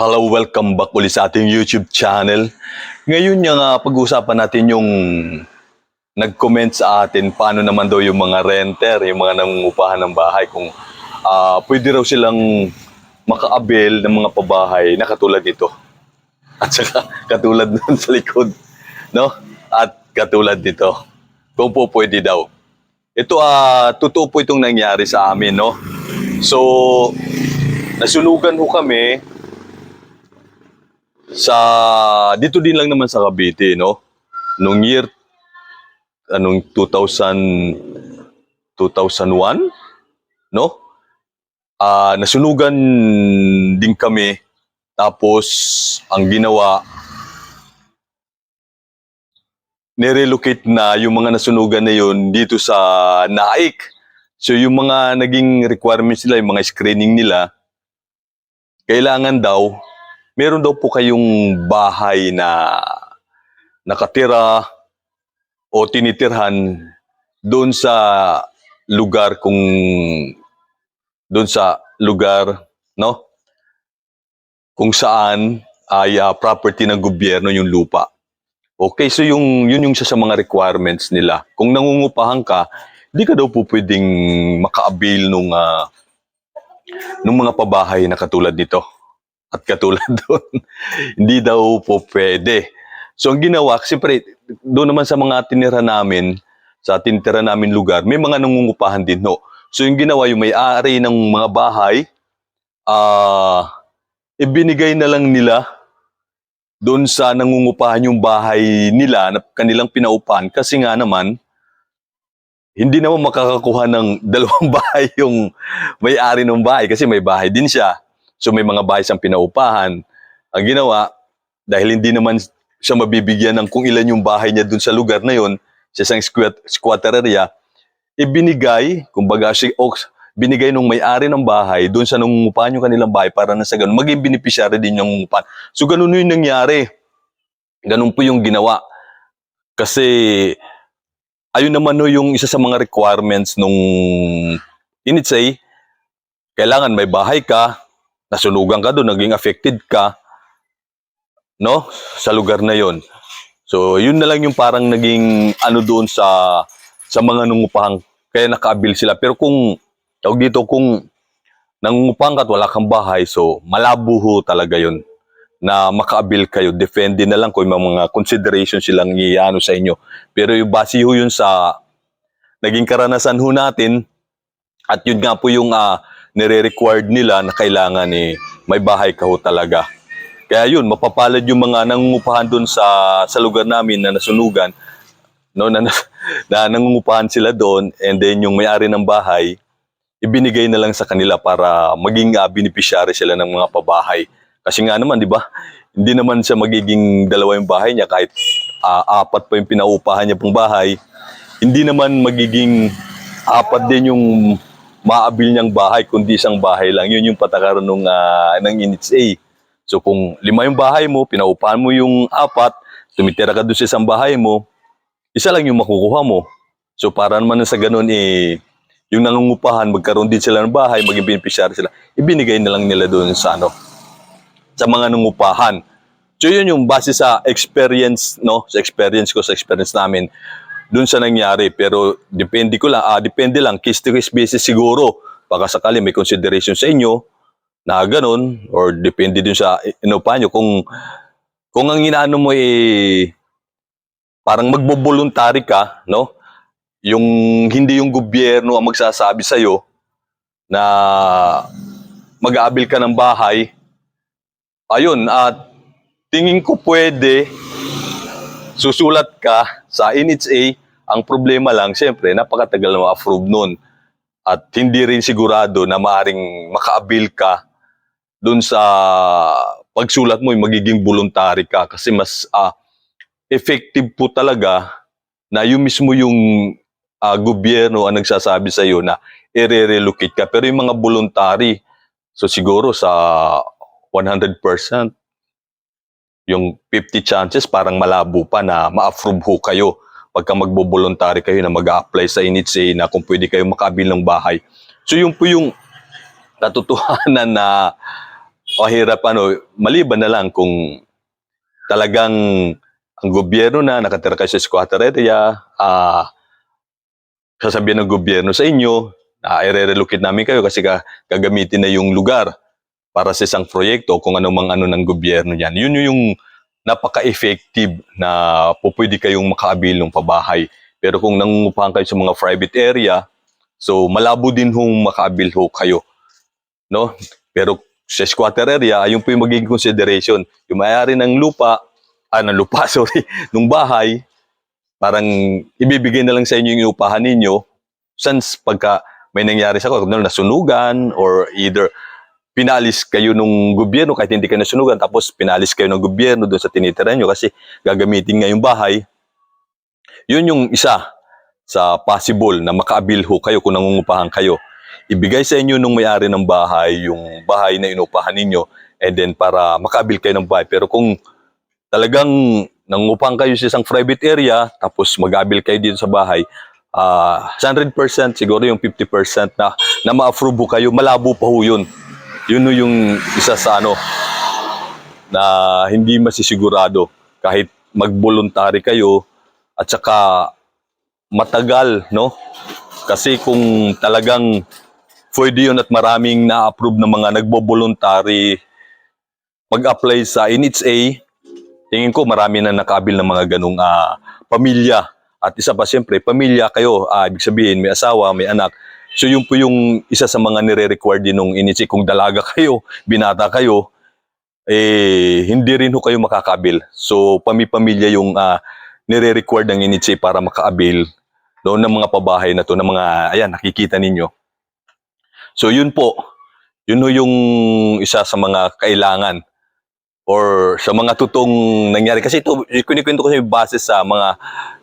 Hello, welcome back ulit sa ating YouTube channel. Ngayon yung uh, pag-uusapan natin yung nag-comment sa atin paano naman daw yung mga renter, yung mga nangungupahan ng bahay kung ah, pwede raw silang makaabil ng mga pabahay na katulad nito. At saka katulad nun sa likod, no? At katulad nito. Kung po pwede daw. Ito ah totoo po itong nangyari sa amin, no? So, nasunugan ho kami sa dito din lang naman sa Cavite, no? Nung year anong 2000 2001, no? Ah, nasunugan din kami tapos ang ginawa nirelocate na yung mga nasunugan na yun dito sa Naik. So yung mga naging requirements nila, yung mga screening nila, kailangan daw, meron daw po kayong bahay na nakatira o tinitirhan doon sa lugar kung doon sa lugar, no? Kung saan ay ah, property ng gobyerno yung lupa. Okay, so yung yun yung sa mga requirements nila. Kung nangungupahan ka, hindi ka daw po pwedeng maka-avail nung ah, nung mga pabahay na katulad nito. At katulad doon, hindi daw po pwede. So ang ginawa, siyempre, doon naman sa mga tinira namin, sa tinitira namin lugar, may mga nangungupahan din, no? So yung ginawa, yung may-ari ng mga bahay, ah, ibinigay na lang nila doon sa nangungupahan yung bahay nila na kanilang pinaupahan kasi nga naman hindi naman makakakuha ng dalawang bahay yung may-ari ng bahay kasi may bahay din siya. So may mga bahay siyang pinaupahan. Ang ginawa, dahil hindi naman siya mabibigyan ng kung ilan yung bahay niya doon sa lugar na yon, sa isang squat, squatter ibinigay, kumbaga si Ox, binigay nung may-ari ng bahay doon sa nangungupahan yung kanilang bahay para na sa ganun, maging beneficiary din yung nangungupahan. So ganun yung nangyari. Ganun po yung ginawa. Kasi ayun naman no yung isa sa mga requirements nung initsay, kailangan may bahay ka, nasunugan ka doon, naging affected ka, no? Sa lugar na yon. So, yun na lang yung parang naging ano doon sa sa mga nungupahang kaya nakaabil sila. Pero kung tawag dito kung nangungupang ka at wala kang bahay, so malabo ho talaga yun na makaabil kayo. Defende na lang kung may mga considerations silang iano sa inyo. Pero yung base ho yun sa naging karanasan ho natin at yun nga po yung ah, nire-required nila na kailangan eh, may bahay ka ho talaga. Kaya yun, mapapalad yung mga nangungupahan doon sa, sa lugar namin na nasunugan, no, na, na nangungupahan sila doon, and then yung may-ari ng bahay, ibinigay na lang sa kanila para maging uh, beneficiary sila ng mga pabahay. Kasi nga naman, di ba, hindi naman siya magiging dalawa yung bahay niya kahit ah, apat pa yung pinaupahan niya pong bahay. Hindi naman magiging apat din yung maabil niyang bahay, kundi isang bahay lang. Yun yung patakaran ng, uh, ng NHA. So kung lima yung bahay mo, pinaupahan mo yung apat, tumitira ka doon sa isang bahay mo, isa lang yung makukuha mo. So para naman sa ganun, eh, yung nangungupahan, magkaroon din sila ng bahay, maging beneficiary sila, ibinigay na lang nila doon sa ano, sa mga nangungupahan. So yun yung base sa experience, no? Sa experience ko, sa experience namin, doon sa nangyari. Pero depende ko lang, ah, depende lang, case to case basis siguro. Baka sakali may consideration sa inyo, na ganun or depende din sa inupahan nyo kung kung ang inaano mo eh parang magbo-voluntary ka no yung hindi yung gobyerno ang magsasabi sa na mag-aabil ka ng bahay ayun at tingin ko pwede susulat ka sa NHA ang problema lang siyempre napakatagal na ma-approve nun at hindi rin sigurado na maaring makaabil ka doon sa pagsulat mo, magiging voluntary ka kasi mas ah, effective po talaga na yung mismo yung ah, gobyerno ang nagsasabi sa iyo na i-relocate ka. Pero yung mga voluntary, so siguro sa 100%, yung 50 chances parang malabo pa na ma-approve ho kayo pagka magbo-voluntary kayo na mag-apply sa NHA na kung pwede kayo makabil ng bahay. So yun po yung katotohanan na mahirap ano, maliban na lang kung talagang ang gobyerno na nakatira kayo sa squatter area, ah, sasabihin ng gobyerno sa inyo, na i-relocate namin kayo kasi ka, gagamitin na yung lugar para sa isang proyekto kung ano mang ano ng gobyerno yan. Yun yung napaka-effective na po pwede kayong makaabil ng pabahay. Pero kung nangungupahan kayo sa mga private area, so malabo din hong makaabil ho kayo. No? Pero sa squatter area, ayun po yung magiging consideration. Yung may-ari ng lupa, ah, ng lupa, sorry, ng bahay, parang ibibigay na lang sa inyo yung upahan ninyo since pagka may nangyari sa kung nasunugan or either pinalis kayo nung gobyerno kahit hindi kayo nasunugan tapos pinalis kayo ng gobyerno doon sa tinitira nyo kasi gagamitin nga yung bahay. Yun yung isa sa possible na makaabil ho kayo kung nangungupahan kayo. Ibigay sa inyo nung may-ari ng bahay yung bahay na inupahan ninyo and then para makaabil kayo ng bahay. Pero kung talagang nangungupahan kayo sa isang private area tapos mag-abil kayo dito sa bahay ah 100% siguro yung 50% na na ma-approve kayo. Malabo pa ho yun yun ho yung isa sa ano na hindi masisigurado kahit mag-voluntary kayo at saka matagal no? Kasi kung talagang pwede yun at maraming na-approve ng mga nagbo-voluntary mag-apply sa NHA tingin ko marami na nakaabil ng mga ganung ah, pamilya. At isa pa siyempre pamilya kayo. Ah, ibig sabihin may asawa may anak so yun po yung isa sa mga nire-require din ng NHA kung dalaga kayo binata kayo eh hindi rin ho kayo makakabil. So pami-pamilya yung ah, nire-require ng NHA para makaabil doon ng mga pabahay na to ng mga ayan nakikita ninyo. So yun po. Yun ho yung isa sa mga kailangan or sa mga totoong nangyari. Kasi ito, kunikwento ko sa base sa mga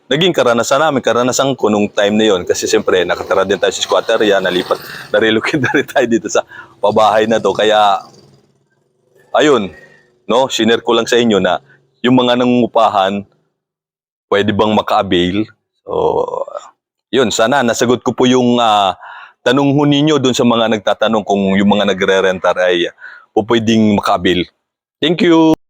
naging karanasan namin, karanasan ko nung time na yon Kasi siyempre, nakatara din tayo sa squatter yan, nalipat, narelocate na rin tayo dito sa pabahay na to. Kaya, ayun, no, sinare ko lang sa inyo na yung mga nangungupahan, pwede bang maka-avail? So, yun, sana nasagot ko po yung ah, tanong ho ninyo dun sa mga nagtatanong kung yung mga nagre-rentar ay po pwedeng maka-avail. Thank you!